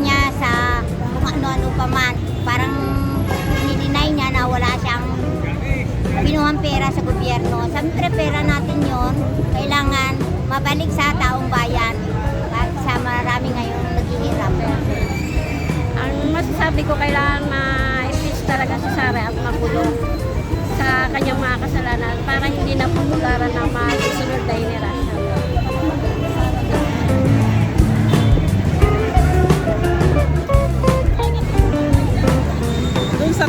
niya sa kung ano-ano pa man. Parang dinideny niya na wala siyang binuhang pera sa gobyerno. Siyempre pera natin yon kailangan mabalik sa taong bayan at sa marami ngayon naghihirap. Ang masasabi ko kailangan ma-impeach talaga si Sara at makulong sa kanyang mga kasalanan para hindi na pumularan na mga susunod na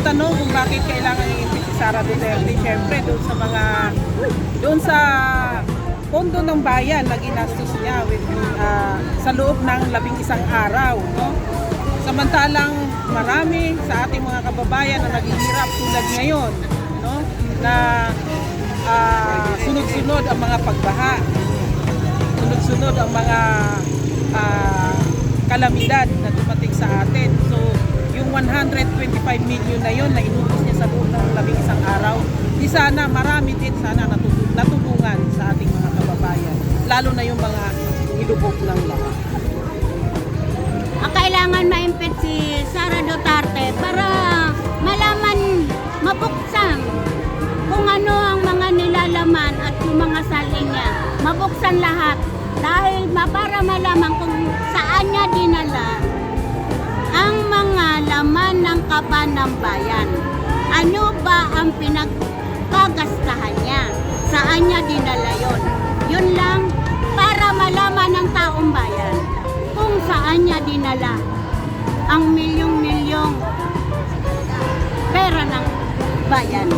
tanong kung bakit kailangan i-impeach si Sara Duterte, syempre doon sa mga doon sa pondo ng bayan na ginastos niya with, ah, sa loob ng labing isang araw, no? Samantalang marami sa ating mga kababayan na naghihirap tulad ngayon, no? Na ah, sunod-sunod ang mga pagbaha, sunod-sunod ang mga ah, kalamidad na dumating sa atin. So, 125 million na yon na inubos niya sa loob ng labing isang araw, di sana marami din sana natu- natulungan sa ating mga kababayan. Lalo na yung mga ilubog ng lahat. Ang kailangan ma-impeach si Sara Duterte para malaman, mabuksan kung ano ang mga nilalaman at yung mga saling niya. Mabuksan lahat dahil para malaman kung saan niya dinala kaban ng bayan. Ano ba ang pinagkagastahan niya? Saan niya dinala yon? Yun lang para malaman ng taong bayan kung saan niya dinala ang milyong-milyong pera ng bayan.